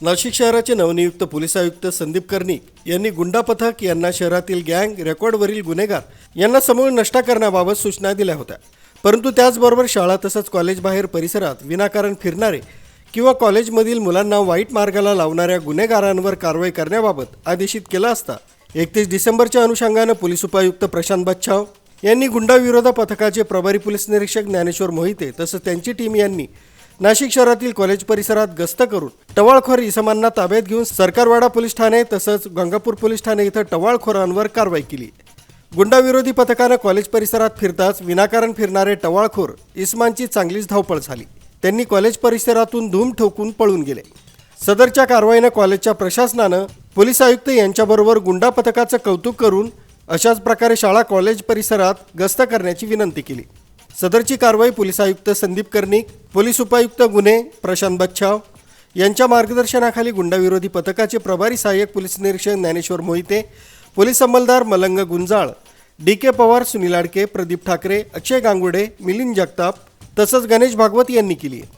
नाशिक शहराचे नवनियुक्त पोलीस आयुक्त संदीप कर्णिक यांनी गुंडा पथक यांना शहरातील गँग रेकॉर्डवरील गुन्हेगार यांना समूळ नष्ट करण्याबाबत सूचना दिल्या होत्या. परंतु त्याचबरोबर शाळा तसंच कॉलेजबाहेर परिसरात विनाकारण फिरणारे किंवा कॉलेजमधील मुलांना वाईट मार्गाला लावणाऱ्या गुन्हेगारांवर कारवाई करण्याबाबत आदेशित केला असता एकतीस डिसेंबरच्या अनुषंगानं पोलीस उपायुक्त प्रशांत बच्छाव यांनी गुंडाविरोधा पथकाचे प्रभारी पोलीस निरीक्षक ज्ञानेश्वर मोहिते तसंच त्यांची टीम यांनी नाशिक शहरातील कॉलेज परिसरात गस्त करून टवाळखोर इसमांना ताब्यात घेऊन सरकारवाडा पोलीस ठाणे तसंच गंगापूर पोलीस ठाणे इथं टवाळखोरांवर कारवाई केली. गुंडाविरोधी पथकानं कॉलेज परिसरात फिरताच विनाकारण फिरणारे टवाळखोर इस्मानची चांगलीच धावपळ झाली. त्यांनी कॉलेज परिसरातून धूम ठोकून पळून गेले. सदरच्या कारवाईनं कॉलेजच्या प्रशासनानं पोलीस आयुक्त यांच्याबरोबर गुंडा पथकाचं कौतुक करून अशाच प्रकारे शाळा कॉलेज परिसरात गस्त करण्याची विनंती केली. सदरची कारवाई पोलीस आयुक्त संदीप कर्णिक पोलीस उपायुक्त गुन्हे प्रशांत बच्छाव यांच्या मार्गदर्शनाखाली गुंडाविरोधी पथकाचे प्रभारी सहाय्यक पोलीस निरीक्षक ज्ञानेश्वर मोहिते पोलीस अंमलदार मलंग गुंजाळ डी के पवार सुनील आडके प्रदीप ठाकरे अक्षय गांगुडे मिलिंद जगताप तसंच गणेश भागवत यांनी केली आहे.